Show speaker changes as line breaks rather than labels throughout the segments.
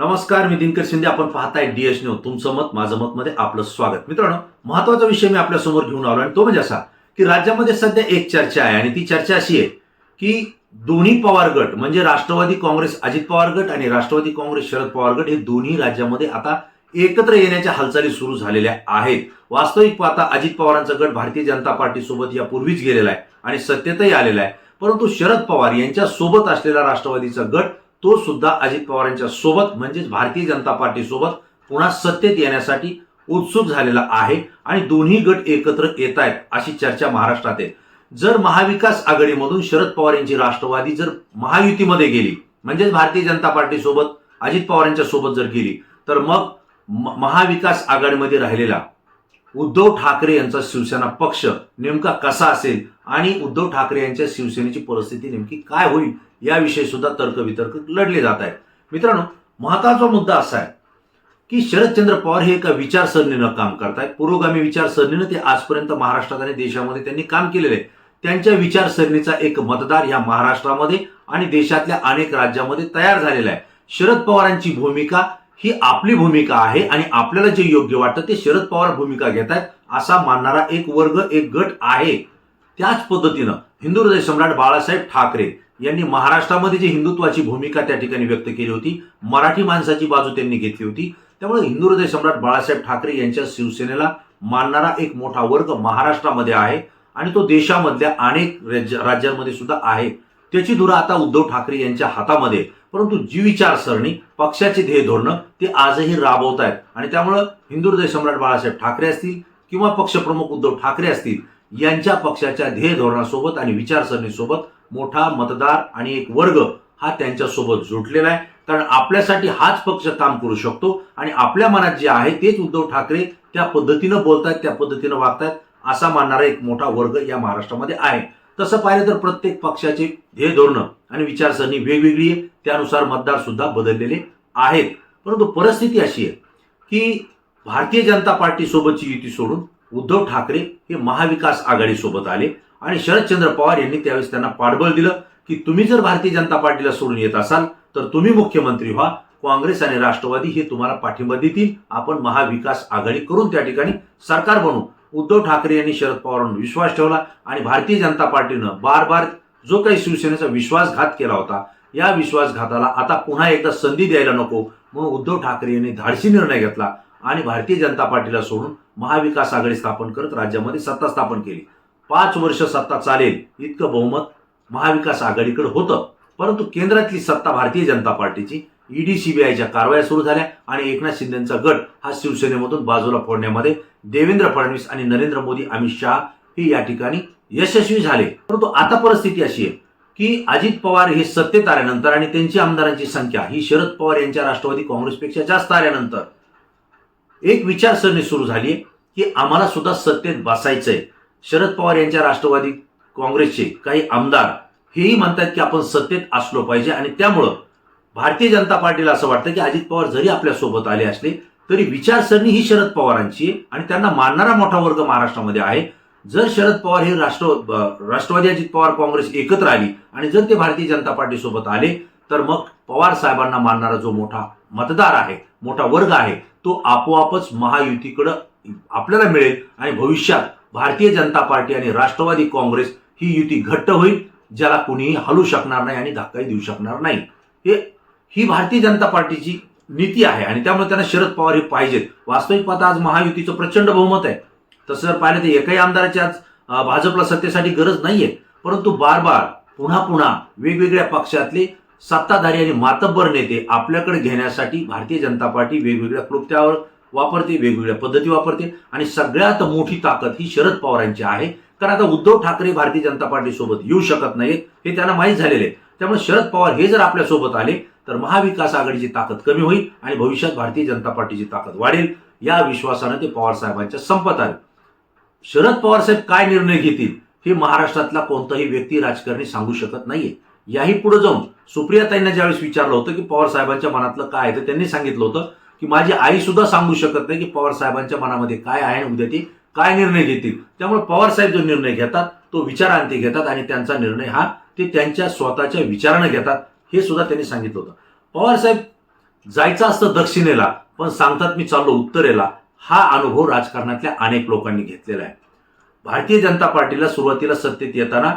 नमस्कार मी दिनकर शिंदे. आपण पाहताय डीएस न्यूज तुमचं मत माझं मत मध्ये आपलं स्वागत. मित्रांनो महत्त्वाचा विषय मी आपल्यासमोर घेऊन आलो आणि तो म्हणजे असा की राज्यामध्ये सध्या एक चर्चा आहे आणि ती चर्चा अशी आहे की दोन्ही पवार गट म्हणजे राष्ट्रवादी काँग्रेस अजित पवार गट आणि राष्ट्रवादी काँग्रेस शरद पवार गट हे दोन्ही राज्यामध्ये आता एकत्र येण्याच्या हालचाली सुरू झालेल्या आहेत. वास्तविक पाहता अजित पवारांचा गट भारतीय जनता पार्टी सोबत यापूर्वीच गेलेला आहे आणि सत्तेतही आलेला आहे. परंतु शरद पवार यांच्या सोबत असलेला राष्ट्रवादीचा गट तो सुद्धा अजित पवारांच्या सोबत म्हणजेच भारतीय जनता पार्टी सोबत पुन्हा सत्तेत येण्यासाठी उत्सुक झालेला आहे आणि दोन्ही गट एकत्र येत आहेत अशी चर्चा महाराष्ट्रात आहे. जर महाविकास आघाडीमधून शरद पवार यांची राष्ट्रवादी जर महायुतीमध्ये गेली म्हणजेच भारतीय जनता पार्टीसोबत अजित अजित पवारांच्या सोबत जर गेली तर मग महाविकास आघाडीमध्ये राहिलेला उद्धव ठाकरे यांचा शिवसेना पक्ष नेमका कसा असेल आणि उद्धव ठाकरे यांच्या शिवसेनेची परिस्थिती नेमकी काय होईल याविषयी सुद्धा तर्कवितर्क लढले जात आहेत. मित्रांनो महत्त्वाचा मुद्दा असा आहे की शरदचंद्र पवार हे एका विचारसरणीनं काम करतायत. पुरोगामी विचारसरणीनं ते आजपर्यंत महाराष्ट्रात आणि देशामध्ये त्यांनी काम केलेलं आहे. त्यांच्या विचारसरणीचा एक मतदार या महाराष्ट्रामध्ये आणि देशातल्या अनेक राज्यामध्ये तयार झालेला आहे. शरद पवारांची भूमिका ही आपली भूमिका आहे आणि आपल्याला जे योग्य वाटतं ते शरद पवार भूमिका घेत आहेत असा मानणारा एक वर्ग एक गट आहे. त्याच पद्धतीनं हिंदू हृदय सम्राट बाळासाहेब ठाकरे यांनी महाराष्ट्रामध्ये जी हिंदुत्वाची भूमिका त्या ठिकाणी व्यक्त केली होती मराठी माणसाची बाजू त्यांनी घेतली होती त्यामुळे हिंदू हृदय सम्राट बाळासाहेब ठाकरे यांच्या शिवसेनेला मानणारा एक मोठा वर्ग महाराष्ट्रामध्ये आहे आणि तो देशामधल्या अनेक राज्य- राज्यांमध्ये सुद्धा आहे. त्याची धुरा आता उद्धव ठाकरे यांच्या हातामध्ये परंतु जी विचारसरणी पक्षाचे ध्येय धोरणं ते आजही राबवत आहेत आणि त्यामुळं हिंदू हृदय सम्राट बाळासाहेब ठाकरे असतील किंवा पक्षप्रमुख उद्धव ठाकरे असतील यांच्या पक्षाच्या ध्येय धोरणासोबत आणि विचारसरणीसोबत मोठा मतदार आणि एक वर्ग हा त्यांच्यासोबत जुटलेला आहे. कारण आपल्यासाठी हाच पक्ष काम करू शकतो आणि आपल्या मनात जे आहे तेच उद्धव ठाकरे त्या पद्धतीनं बोलतायत त्या पद्धतीनं वागतायत असा मानणारा एक मोठा वर्ग या महाराष्ट्रामध्ये आहे. तसं पाहिलं तर प्रत्येक पक्षाचे ध्येय धोरणं आणि विचारसरणी वेगवेगळी आहे. त्यानुसार मतदार सुद्धा बदललेले आहेत. परंतु परिस्थिती अशी आहे की भारतीय जनता पार्टीसोबतची युती सोडून उद्धव ठाकरे हे महाविकास आघाडीसोबत आले. आणि शरदचंद्र पवार यांनी त्यावेळेस त्यांना पाठबळ दिलं की तुम्ही जर भारतीय जनता पार्टीला सोडून येत असाल तर तुम्ही मुख्यमंत्री व्हा. काँग्रेस आणि राष्ट्रवादी हे तुम्हाला पाठिंबा देतील. आपण महाविकास आघाडी करून त्या ठिकाणी सरकार बनवू उद्धव ठाकरे यांनी शरद पवारांवर विश्वास ठेवला आणि भारतीय जनता पार्टीनं बार बार जो काही शिवसेनेचा विश्वासघात केला होता या विश्वासघाताला आता पुन्हा एकदा संधी द्यायला नको म्हणून उद्धव ठाकरे यांनी धाडसी निर्णय घेतला आणि भारतीय जनता पार्टीला सोडून महाविकास आघाडी स्थापन करत राज्यामध्ये सत्ता स्थापन केली. पाच वर्ष सत्ता चालेल इतकं बहुमत महाविकास आघाडीकडे होतं. परंतु केंद्रातली सत्ता भारतीय जनता पार्टीची ईडी सीबीआयच्या कारवाया सुरू झाल्या आणि एकनाथ शिंदेचा गट हा शिवसेनेमधून बाजूला फोडण्यामध्ये देवेंद्र फडणवीस आणि नरेंद्र मोदी अमित शहा हे या ठिकाणी यशस्वी झाले. परंतु आता परिस्थिती अशी आहे की अजित पवार हे सत्तेत आल्यानंतर आणि त्यांची आमदारांची संख्या ही शरद पवार यांच्या राष्ट्रवादी काँग्रेसपेक्षा जास्त आल्यानंतर एक विचारसरणी सुरू झाली की आम्हाला सुद्धा सत्तेत बसायचंय. शरद पवार यांच्या राष्ट्रवादी काँग्रेसचे काही आमदार हेही म्हणतात की आपण सत्तेत असलो पाहिजे आणि त्यामुळं भारतीय जनता पार्टीला असं वाटतं की अजित पवार जरी आपल्यासोबत आले असले तरी विचारसरणी ही शरद पवारांची आहे आणि त्यांना मानणारा मोठा वर्ग महाराष्ट्रामध्ये आहे. जर शरद पवार हे राष्ट्र राष्ट्रवादी अजित पवार काँग्रेस एकत्र आली आणि जर ते भारतीय जनता पार्टीसोबत आले तर मग पवार साहेबांना मानणारा जो मोठा मतदार आहे मोठा वर्ग आहे तो आपोआपच महायुतीकडं आपल्याला मिळेल आणि भविष्यात भारतीय जनता पार्टी आणि राष्ट्रवादी काँग्रेस ही युती घट्ट होईल ज्याला कुणीही हलू शकणार नाही आणि धक्काही देऊ शकणार नाही. हे ही भारतीय जनता पार्टीची नीती आहे आणि त्यामुळे त्यांना शरद पवार हे पाहिजेत. वास्तविक पाहता आज महायुतीचं प्रचंड बहुमत आहे. तसं जर पाहिलं तर एकाही आमदाराची आज भाजपला सत्तेसाठी गरज नाहीये. परंतु बार बार पुन्हा पुन्हा वेगवेगळ्या पक्षातले सत्ताधारी आणि मातब्बर नेते आपल्याकडे घेण्यासाठी भारतीय जनता पार्टी वेगवेगळ्या कृत्यावर वापरते वेगवेगळ्या पद्धती वापरते आणि सगळ्यात मोठी ताकद ही शरद पवारांची आहे. कारण आता उद्धव ठाकरे भारतीय जनता पार्टी सोबत येऊ शकत नाहीत हे त्यांना माहीत झालेले आहे. त्यामुळे शरद पवार हे जर आपल्यासोबत आले तर महाविकास आघाडीची ताकद कमी होईल आणि भविष्यात भारतीय जनता पार्टीची ताकद वाढेल या विश्वासानं ते पवार साहेबांच्या संपत आले. शरद पवार साहेब काय निर्णय घेतील हे महाराष्ट्रातला कोणताही व्यक्ती राजकारणी सांगू शकत नाहीये. याही पुढे जाऊन सुप्रियाताईंना ज्यावेळेस विचारलं होतं की पवार साहेबांच्या मनातलं काय आहे तर त्यांनी सांगितलं होतं की माझी आई सुद्धा सांगू शकत नाही की पवार साहेबांच्या मनामध्ये काय आहे आणि उद्या ते काय निर्णय घेतील. त्यामुळे पवार साहेब जो निर्णय घेतात तो विचारांती घेतात आणि त्यांचा निर्णय हा ते त्यांच्या स्वतःच्या विचारानं घेतात. हे सुद्धा त्यांनी सांगितलं होतं. पवार साहेब जायचं असतं दक्षिणेला पण सांगतात मी चाललो उत्तरेला. हा अनुभव राजकारणातल्या अनेक लोकांनी घेतलेला आहे. भारतीय जनता पार्टीला सुरुवातीला सत्तेत येताना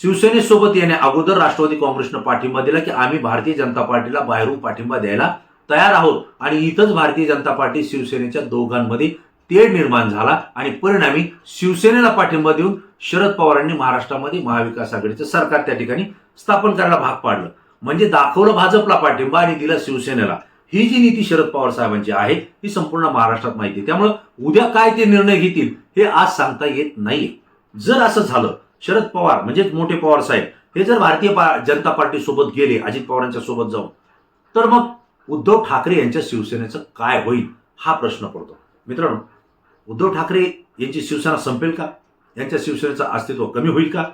शिवसेनेसोबत येण्या अगोदर राष्ट्रवादी काँग्रेसनं पाठिंबा दिला की आम्ही भारतीय जनता पार्टीला बाहेरून पाठिंबा द्यायला तयार आहोत. आणि इथंच भारतीय जनता पार्टी शिवसेनेच्या दोघांमध्ये तेढ निर्माण झाला आणि परिणामी शिवसेनेला पाठिंबा देऊन शरद पवारांनी महाराष्ट्रामध्ये महाविकास आघाडीचं सरकार त्या ठिकाणी स्थापन करायला भाग पाडलं. म्हणजे दाखवलं भाजपला पाठिंबा आणि दिला शिवसेनेला. ही जी नीती शरद पवार साहेबांची आहे ही संपूर्ण महाराष्ट्रात माहिती आहे. त्यामुळं उद्या काय ते निर्णय घेतील हे आज सांगता येत नाहीये. जर असं झालं शरद पवार म्हणजेच मोठे पवार साहेब हे जर भारतीय जनता पार्टी सोबत गेले अजित पवारांच्या सोबत जाऊन तर मग उद्धव ठाकरे यांच्या शिवसेनेचं काय होईल हा प्रश्न पडतो. मित्रांनो उद्धव ठाकरे यांची शिवसेना संपेल का? यांच्या शिवसेनेचं अस्तित्व कमी होईल का?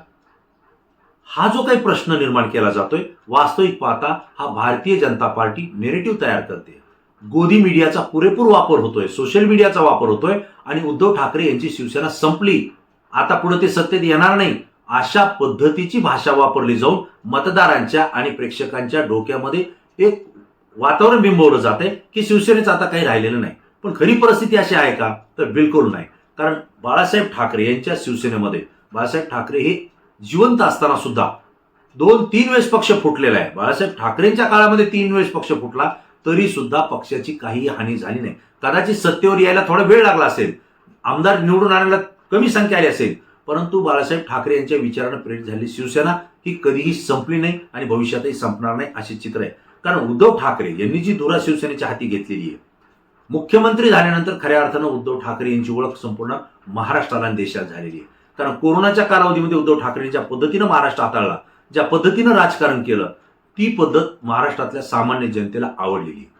हा जो काही प्रश्न निर्माण केला जातोय वास्तविक पाहता हा भारतीय जनता पार्टी नेरेटिव्ह तयार करते. गोदी मीडियाचा पुरेपूर वापर होतोय सोशल मीडियाचा वापर होतोय आणि उद्धव ठाकरे यांची शिवसेना संपली. आता पुढे ते सत्तेत येणार नाही. अशा पद्धतीची भाषा वापरली जाऊन मतदारांच्या आणि प्रेक्षकांच्या डोक्यामध्ये एक वातावरण बिंबवलं जाते की शिवसेनेचं आता काही राहिलेलं नाही. पण खरी परिस्थिती अशी आहे का? तर बिलकुल नाही. कारण बाळासाहेब ठाकरे यांच्या शिवसेनेमध्ये बाळासाहेब ठाकरे हे जिवंत असताना सुद्धा दोन तीन वेळेस पक्ष फुटलेला आहे. बाळासाहेब ठाकरेंच्या काळामध्ये तीन वेळेस पक्ष फुटला तरी सुद्धा पक्षाची काही हानी झाली नाही. कदाचित सत्तेवर यायला थोडा वेळ लागला असेल. आमदार निवडून आणायला कमी संख्या आली असेल. परंतु बाळासाहेब ठाकरे यांच्या विचारानं प्रेरित झाली शिवसेना ही कधीही संपली नाही आणि भविष्यातही संपणार नाही असे चित्र आहे. कारण उद्धव ठाकरे यांनी जी धुरा शिवसेनेच्या हाती घेतलेली आहे मुख्यमंत्री झाल्यानंतर खऱ्या अर्थानं उद्धव ठाकरे यांची ओळख संपूर्ण महाराष्ट्राला आणि देशात झालेली आहे. कारण कोरोनाच्या कालावधीमध्ये उद्धव ठाकरे ज्या पद्धतीनं महाराष्ट्र हाताळला ज्या पद्धतीनं राजकारण केलं ती पद्धत महाराष्ट्रातल्या सामान्य जनतेला आवडलेली आहे.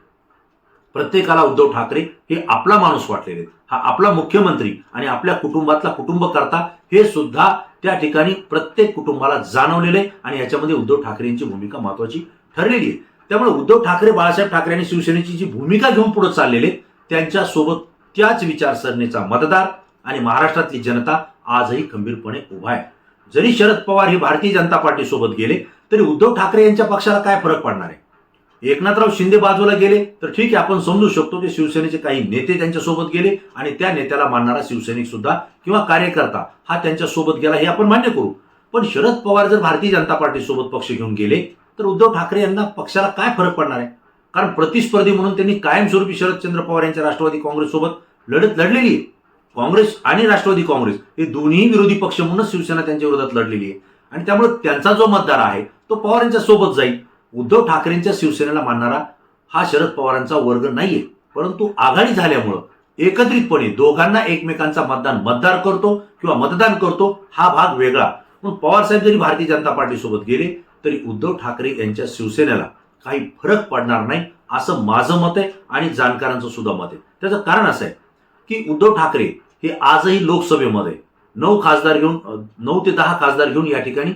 प्रत्येकाला उद्धव ठाकरे हे आपला माणूस वाटलेले हा आपला मुख्यमंत्री आणि आपल्या कुटुंबातला कुटुंब करता हे सुद्धा त्या ठिकाणी प्रत्येक कुटुंबाला जाणवलेले आणि याच्यामध्ये उद्धव ठाकरे यांची भूमिका महत्वाची ठरलेली आहे. त्यामुळे उद्धव ठाकरे बाळासाहेब ठाकरे आणि शिवसेनेची जी भूमिका घेऊन पुढे चाललेले त्यांच्यासोबत त्याच विचारसरणीचा मतदार आणि महाराष्ट्रातली जनता आजही खंबीरपणे उभा आहे. जरी शरद पवार हे भारतीय जनता पार्टी सोबत गेले तरी उद्धव ठाकरे यांच्या पक्षाला काय फरक पडणार आहे? एकनाथराव शिंदे बाजूला गेले तर ठीक आहे आपण समजू शकतो की शिवसेनेचे काही नेते त्यांच्यासोबत गेले आणि त्या नेत्याला मानणारा शिवसैनिक सुद्धा किंवा कार्यकर्ता हा त्यांच्यासोबत गेला हे आपण मान्य करू. पण शरद पवार जर भारतीय जनता पार्टीसोबत पक्ष घेऊन गेले तर उद्धव ठाकरे यांना पक्षाला काय फरक पडणार आहे? कारण प्रतिस्पर्धी म्हणून त्यांनी कायमस्वरूपी शरदचंद्र पवार यांच्या राष्ट्रवादी काँग्रेस सोबत लढत लढलेली आहे. काँग्रेस आणि राष्ट्रवादी काँग्रेस हे दोन्ही विरोधी पक्ष म्हणूनच शिवसेना त्यांच्या विरोधात लढलेली आहे. आणि त्यामुळे त्यांचा जो मतदार आहे तो पवार यांच्या सोबत जाईल. उद्धव ठाकरेंच्या शिवसेनेला मानणारा हा शरद पवारांचा वर्ग नाहीये. परंतु आघाडी झाल्यामुळं एकत्रितपणे दोघांना एकमेकांचा मतदान मतदार करतो किंवा मतदान करतो हा भाग वेगळा. म्हणून पवार साहेब जरी भारतीय जनता पार्टीसोबत गेले तरी उद्धव ठाकरे यांच्या शिवसेनेला काही फरक पडणार नाही असं माझं मत आहे आणि जाणकारांचं सुद्धा मत आहे. त्याचं कारण असं आहे की उद्धव ठाकरे हे आजही लोकसभेमध्ये नऊ खासदार घेऊन नऊ ते दहा खासदार घेऊन या ठिकाणी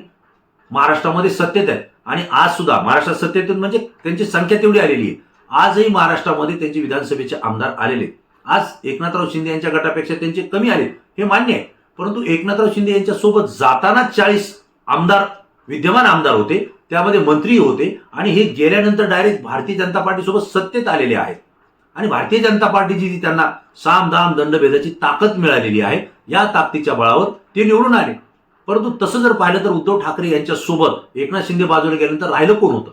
महाराष्ट्रामध्ये सत्तेत आहेत. आणि आज सुद्धा महाराष्ट्रात सत्तेत म्हणजे त्यांची संख्या तेवढी आलेली आहे. आजही महाराष्ट्रामध्ये त्यांचे विधानसभेचे आमदार आलेले आज एकनाथराव शिंदे यांच्या गटापेक्षा त्यांचे कमी आले हे मान्य आहे. परंतु एकनाथराव शिंदे यांच्या सोबत जाताना चाळीस आमदार विद्यमान आमदार होते त्यामध्ये मंत्री होते आणि हे गेल्यानंतर डायरेक्ट भारतीय जनता पार्टीसोबत सत्तेत आलेले आहेत. आणि भारतीय जनता पार्टीची जी त्यांना साम दाम दंडभेदाची ताकद मिळालेली आहे या ताकदीच्या बळावर ते निवडून आले. परंतु तसं जर पाहिलं तर उद्धव ठाकरे यांच्या सोबत एकनाथ शिंदे बाजूला गेल्यानंतर राहिलं कोण होतं?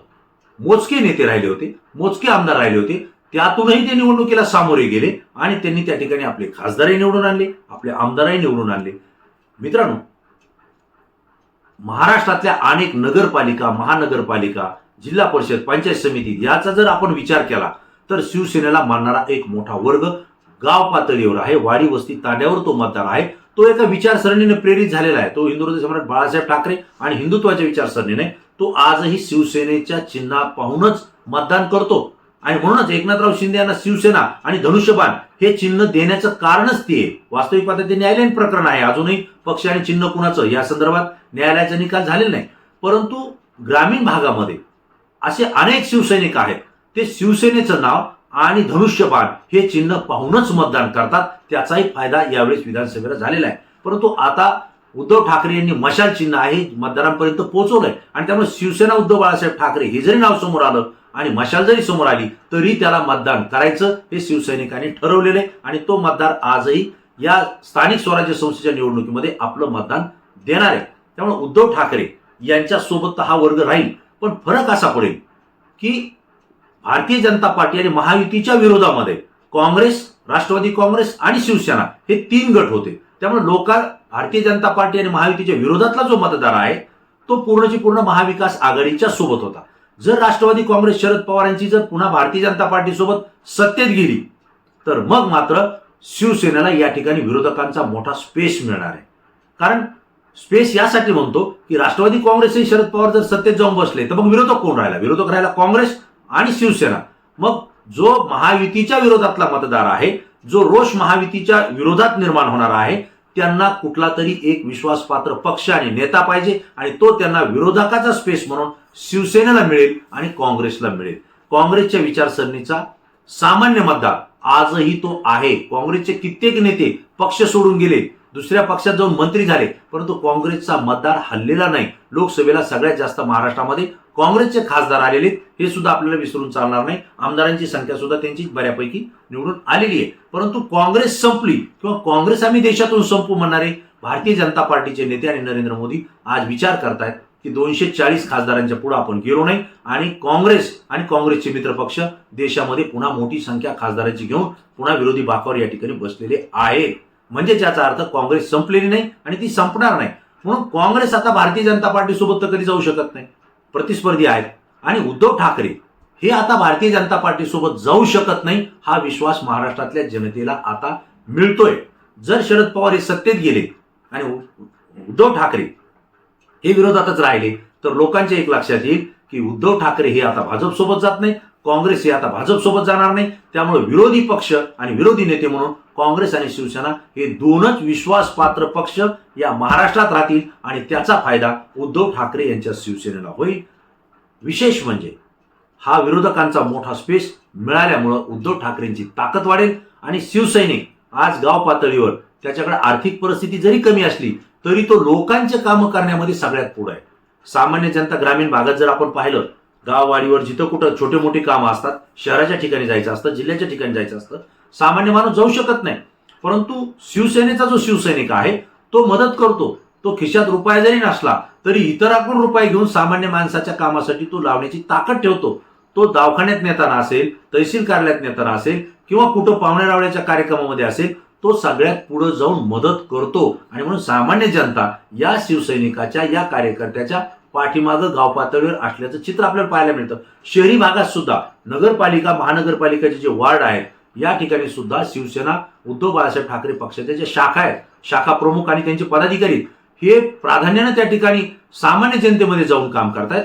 मोजके नेते राहिले होते मोजके आमदार राहिले होते. त्यातूनही ते निवडणुकीला सामोरे गेले आणि त्यांनी त्या ठिकाणी आपले खासदारही निवडून आणले आपले आमदारही निवडून आणले. मित्रांनो महाराष्ट्रातल्या अनेक नगरपालिका महानगरपालिका जिल्हा परिषद पंचायत समिती याचा जर आपण विचार केला तर शिवसेनेला मानणारा एक मोठा वर्ग गाव पातळीवर आहे वाडी वस्ती तांड्यावर तो मतदार आहे. तो एका विचारसरणीने प्रेरित झालेला आहे. तो हिंदू सम्राट बाळासाहेब ठाकरे आणि हिंदुत्वाच्या विचारसरणीने तो आजही शिवसेनेच्या चिन्हा पाहूनच मतदान करतो. आणि म्हणूनच एकनाथराव शिंदे यांना शिवसेना आणि धनुष्यबाण हे चिन्ह देण्याचं कारणच ते. आहे. वास्तविक पाहता ते न्यायालयीन प्रकरण आहे. अजूनही पक्ष आणि चिन्ह कुणाचं? या संदर्भात न्यायालयाचा निकाल झालेला नाही. परंतु ग्रामीण भागामध्ये असे अनेक शिवसैनिक आहेत. ते शिवसेनेचं नाव आणि धनुष्यबाण हे चिन्ह पाहूनच मतदान करतात. त्याचाही फायदा यावेळेस विधानसभेला झालेला आहे. परंतु आता उद्धव ठाकरे यांनी मशाल चिन्ह आहे मतदारांपर्यंत पोहोचवलंय. आणि त्यामुळे शिवसेना उद्धव बाळासाहेब ठाकरे हे जरी नाव समोर आलं आणि मशाल जरी समोर आली तरी त्याला मतदान करायचं हे शिवसैनिकांनी ठरवलेलं आहे. आणि तो मतदार आजही या स्थानिक स्वराज्य संस्थेच्या निवडणुकीमध्ये आपलं मतदान देणार आहे. त्यामुळे उद्धव ठाकरे यांच्या सोबत तर हा वर्ग राहील. पण फरक असा पडेल की भारतीय जनता पार्टी आणि महायुतीच्या विरोधामध्ये काँग्रेस राष्ट्रवादी काँग्रेस आणि शिवसेना हे तीन गट होते. त्यामुळे लोक भारतीय जनता पार्टी आणि महायुतीच्या विरोधातला जो मतदार आहे तो पूर्णची पूर्ण महाविकास आघाडीच्या सोबत होता. जर राष्ट्रवादी काँग्रेस शरद पवार यांची जर पुन्हा भारतीय जनता पार्टीसोबत सत्तेत गेली तर मग मात्र शिवसेनेला या ठिकाणी विरोधकांचा मोठा स्पेस मिळणार आहे. कारण स्पेस यासाठी म्हणतो की राष्ट्रवादी काँग्रेसही शरद पवार जर सत्तेत जाऊन बसले तर मग विरोधक कोण राहिला? विरोधक राहिला काँग्रेस आणि शिवसेना. मग जो महायुतीच्या विरोधातला मतदार आहे जो रोष महायुतीच्या विरोधात निर्माण होणार आहे त्यांना कुठला तरी एक विश्वासपात्र पक्ष आणि नेता पाहिजे आणि तो त्यांना विरोधकाचा स्पेस म्हणून शिवसेनेला मिळेल आणि काँग्रेसला मिळेल. काँग्रेसच्या विचारसरणीचा सामान्य मतदार आजही तो आहे. काँग्रेसचे कित्येक नेते पक्ष सोडून गेले. दुसऱ्या पक्षात जाऊन मंत्री झाले परंतु काँग्रेसचा मतदार हल्लेला नाही. लोकसभेला सगळ्यात जास्त महाराष्ट्रामध्ये काँग्रेसचे खासदार आलेले आहेत. हे सुद्धा आपल्याला विसरून चालणार नाही. आमदारांची संख्या सुद्धा त्यांची बऱ्यापैकी निवडून आलेली आहे. परंतु काँग्रेस संपली किंवा काँग्रेस आम्ही देशातून संपू म्हणणारे भारतीय जनता पार्टीचे नेते आणि नरेंद्र मोदी आज विचार करतायत की दोनशे चाळीस खासदारांच्या पुढे आपण गेलो नाही आणि काँग्रेस आणि काँग्रेसचे मित्रपक्ष देशामध्ये पुन्हा मोठी संख्या खासदारांची घेऊन पुन्हा विरोधी बाकावर या ठिकाणी बसलेले आहेत. म्हणजे ज्याचा अर्थ काँग्रेस संपलेली नाही आणि ती संपणार नाही. म्हणून काँग्रेस आता भारतीय जनता पार्टीसोबत तर कधी जाऊ शकत नाही. प्रतिस्पर्धी आहेत. आणि उद्धव ठाकरे हे आता भारतीय जनता पार्टीसोबत जाऊ शकत नाही हा विश्वास महाराष्ट्रातल्या जनतेला आता मिळतोय. जर शरद पवार हे सत्तेत गेले आणि उद्धव ठाकरे हे विरोधातच राहिले तर लोकांच्या एक लक्षात येईल की उद्धव ठाकरे हे आता भाजप सोबत जात नाही काँग्रेस हे आता भाजप सोबत जाणार नाही. त्यामुळे विरोधी पक्ष आणि विरोधी नेते म्हणून काँग्रेस आणि शिवसेना हे दोनच विश्वासपात्र पक्ष या महाराष्ट्रात राहतील आणि त्याचा फायदा उद्धव ठाकरे यांच्या शिवसेनेला होईल. विशेष म्हणजे हा विरोधकांचा मोठा स्पेस मिळाल्यामुळं उद्धव ठाकरेंची ताकद वाढेल आणि शिवसैनिक आज गाव पातळीवर त्याच्याकडे आर्थिक परिस्थिती जरी कमी असली तरी तो लोकांचे कामं करण्यामध्ये सगळ्यात पुढे आहे. सामान्य जनता ग्रामीण भागात जर आपण पाहिलं गाववाडीवर जिथं कुठं छोटे मोठी कामं असतात शहराच्या ठिकाणी जायचं असतं जिल्ह्याच्या ठिकाणी जायचं असतं सामान्य माणूस जाऊ शकत नाही. परंतु शिवसेनेचा जो शिवसैनिक आहे तो मदत करतो. तो खिशात रुपया जरी नसला तरी इतराकडून रुपये घेऊन सामान्य माणसाच्या कामासाठी तो लावण्याची ताकद ठेवतो. तो दवाखान्यात नेताना असेल तहसील कार्यालयात नेताना असेल किंवा कुठं पाहुण्या रावण्याच्या कार्यक्रमामध्ये असेल तो सगळ्यात पुढे जाऊन मदत करतो. आणि म्हणून सामान्य जनता या शिवसैनिकाच्या या कार्यकर्त्याच्या पाठीमागं गाव पातळीवर असल्याचं चित्र आपल्याला पाहायला मिळतं. शहरी भागात सुद्धा नगरपालिका महानगरपालिकेचे जे वार्ड आहेत या ठिकाणी सुद्धा शिवसेना उद्धव बाळासाहेब ठाकरे पक्षाच्या ज्या शाखा आहेत. शाखा प्रमुख आणि त्यांचे पदाधिकारी हे प्राधान्याने त्या ठिकाणी सामान्य जनतेमध्ये जाऊन काम करतायत.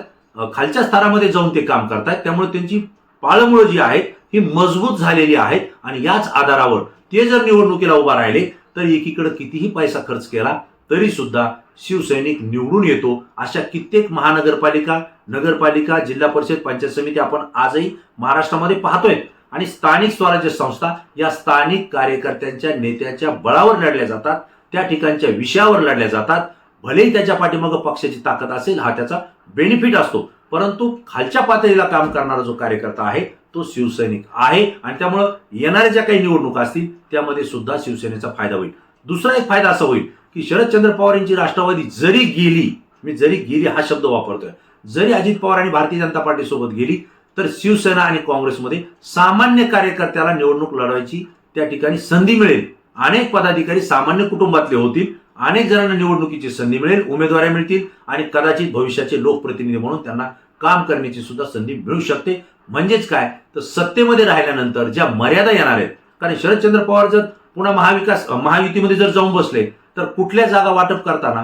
खालच्या स्तरामध्ये जाऊन ते काम करतायत. त्यामुळे त्यांची पाळमुळं जी आहेत ही मजबूत झालेली आहेत आणि याच आधारावर ते जर निवडणुकीला उभा राहिले तर एकीकडे कितीही पैसा खर्च केला तरी सुद्धा शिवसैनिक निवडून येतो अशा कित्येक महानगरपालिका नगरपालिका जिल्हा परिषद पंचायत समिती आपण आजही महाराष्ट्रामध्ये पाहतोय. आणि स्थानिक स्वराज्य संस्था या स्थानिक कार्यकर्त्यांच्या नेत्याच्या बळावर लढल्या जातात त्या ठिकाणच्या विषयावर लढल्या जातात. भलेही त्याच्या पाठीमागं पक्षाची ताकद असेल हा त्याचा बेनिफिट असतो. परंतु खालच्या पातळीला काम करणारा जो कार्यकर्ता आहे तो शिवसैनिक आहे. आणि त्यामुळं येणाऱ्या ज्या काही निवडणुका असतील त्यामध्ये सुद्धा शिवसेनेचा फायदा होईल. दुसरा एक फायदा असा होईल की शरदचंद्र पवार यांची राष्ट्रवादी जरी गेली मी जरी गेली हा शब्द वापरतोय जरी अजित पवार आणि भारतीय जनता पार्टी सोबत गेली तर शिवसेना आणि काँग्रेसमध्ये सामान्य कार्यकर्त्याला निवडणूक लढवायची त्या ठिकाणी संधी मिळेल. अनेक पदाधिकारी सामान्य कुटुंबातले होतील अनेक जणांना निवडणुकीची संधी मिळेल उमेदवाऱ्या मिळतील आणि कदाचित भविष्याचे लोकप्रतिनिधी म्हणून त्यांना काम करण्याची सुद्धा संधी मिळू शकते. म्हणजेच काय? तर सत्तेमध्ये राहिल्यानंतर ज्या मर्यादा येणार आहेत कारण शरदचंद्र पवार जर पुन्हा महाविकास महायुतीमध्ये जर जाऊन बसले तर कुठल्या जागा वाटप करताना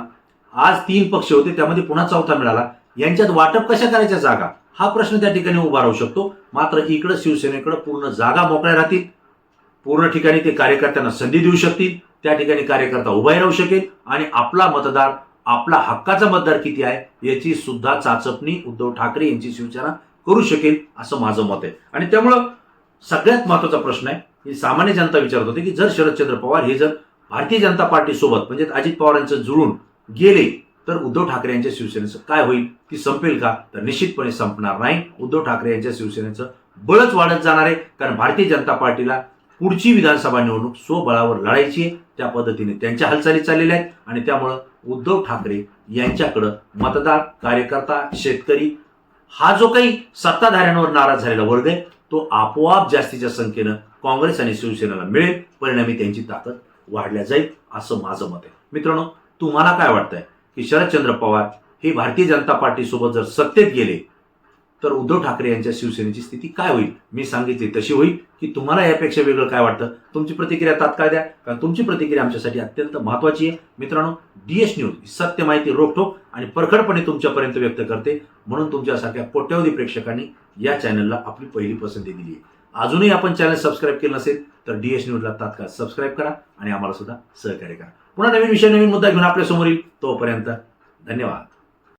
आज तीन पक्ष होते त्यामध्ये पुन्हा चौथा मिळाला. यांच्यात वाटप कशा करायच्या जागा? हा प्रश्न त्या ठिकाणी उभा राहू शकतो. मात्र इकडं शिवसेनेकडं पूर्ण जागा मोकळ्या राहतील. पूर्ण ठिकाणी ते कार्यकर्त्यांना संधी देऊ शकतील. त्या ठिकाणी कार्यकर्ता उभाही राहू शकेल. आणि आपला मतदार आपला हक्काचा मतदार किती आहे याची सुद्धा चाचपणी उद्धव ठाकरे यांची शिवसेना करू शकेल असं माझं मत आहे. आणि त्यामुळं सगळ्यात महत्त्वाचा प्रश्न आहे की सामान्य जनता विचारत होते की जर शरदचंद्र पवार हे जर भारतीय जनता पार्टीसोबत म्हणजे अजित पवारांचं जुळून गेले तर उद्धव ठाकरे यांच्या शिवसेनेचं काय होईल? ती संपेल का? तर निश्चितपणे संपणार नाही. उद्धव ठाकरे यांच्या शिवसेनेचं बळच वाढत जाणार आहे कारण भारतीय जनता पार्टीला पुढची विधानसभा निवडणूक स्वबळावर लढायची आहे. त्या पद्धतीने त्यांच्या हालचाली चाललेल्या आहेत आणि त्यामुळं उद्धव ठाकरे यांच्याकडं मतदार कार्यकर्ता शेतकरी हा जो काही सत्ताधाऱ्यांवर नाराज झालेला वर्ग आहे तो आपोआप जास्तीच्या संख्येनं काँग्रेस आणि शिवसेनेला मिळेल. परिणामी त्यांची ताकद वाढल्या जाईल असं माझं मत आहे. मित्रांनो तुम्हाला काय वाटतंय? की शरदचंद्र पवार हे भारतीय जनता पार्टीसोबत जर सत्तेत गेले तर उद्धव ठाकरे यांच्या शिवसेनेची स्थिती काय होईल? मी सांगितली तशी होईल की तुम्हाला यापेक्षा वेगळं काय वाटतं? तुमची प्रतिक्रिया तात्काळ द्या कारण तुमची प्रतिक्रिया आमच्यासाठी अत्यंत महत्वाची आहे. मित्रांनो डी एस न्यूज ही सत्य माहिती रोखोक आणि परखडपणे तुमच्यापर्यंत व्यक्त करते. म्हणून तुमच्यासारख्या कोट्यवधी प्रेक्षकांनी या चॅनलला आपली पहिली पसंती दिली आहे. अजूनही आपण चॅनल सबस्क्राईब केलं नसेल तर डी एस न्यूजला तात्काळ सबस्क्राईब करा आणि आम्हाला सुद्धा सहकार्य करा. पुन्हा नवीन विषय नवीन मुद्दा घेऊन आपल्यासमोर येईल तोपर्यंत धन्यवाद.